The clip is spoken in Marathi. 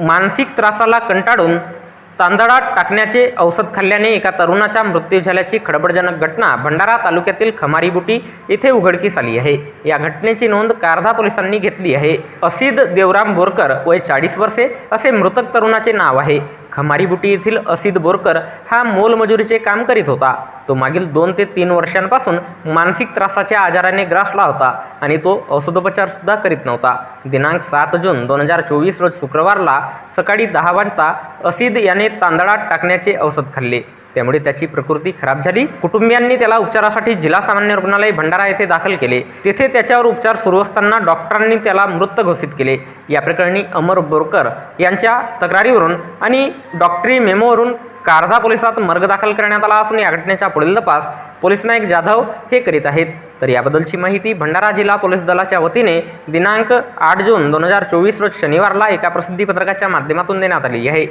मानसिक त्रासाला कंटाळून तांदळात टाकण्याचे औषध खाल्ल्याने एका तरुणाचा मृत्यू झाल्याची खळबळजनक घटना भंडारा तालुक्यातील खमारीबुटी येथे उघडकीस आली आहे. या घटनेची नोंद कारधा पोलिसांनी घेतली आहे. असिद देवराम बोरकर वय चाळीस वर्षे असे मृतक तरुणाचे नाव आहे. खमारीबुटी येथील असिद बोरकर हा मोलमजुरीचे काम करीत होता. तो मागील दोन ते तीन वर्षांपासून मानसिक त्रासाच्या आजाराने ग्रासला होता आणि तो औषधोपचारसुद्धा करीत नव्हता. दिनांक सात जून दोन हजार चोवीस रोज शुक्रवारला सकाळी दहा वाजता असिद याने तांदळात टाकण्याचे औषध खाल्ले. त्यामुळे त्याची प्रकृती खराब झाली. कुटुंबियांनी त्याला उपचारासाठी जिल्हा सामान्य रुग्णालय भंडारा येथे दाखल केले. तेथे त्याच्यावर उपचार सुरू असताना डॉक्टरांनी त्याला मृत घोषित केले. या प्रकरणी अमर बोरकर यांच्या तक्रारीवरून आणि डॉक्टरी मेमोवरून कारधा पोलिसात मर्ग दाखल करण्यात आला असून या घटनेचा पुढील तपास पोलीस नायक जाधव हे करीत आहेत. तर याबद्दलची माहिती भंडारा जिल्हा पोलीस दलाच्या वतीने दिनांक आठ जून दोन हजार चोवीस रोज शनिवारला एका प्रसिद्धीपत्रकाच्या माध्यमातून देण्यात आली आहे.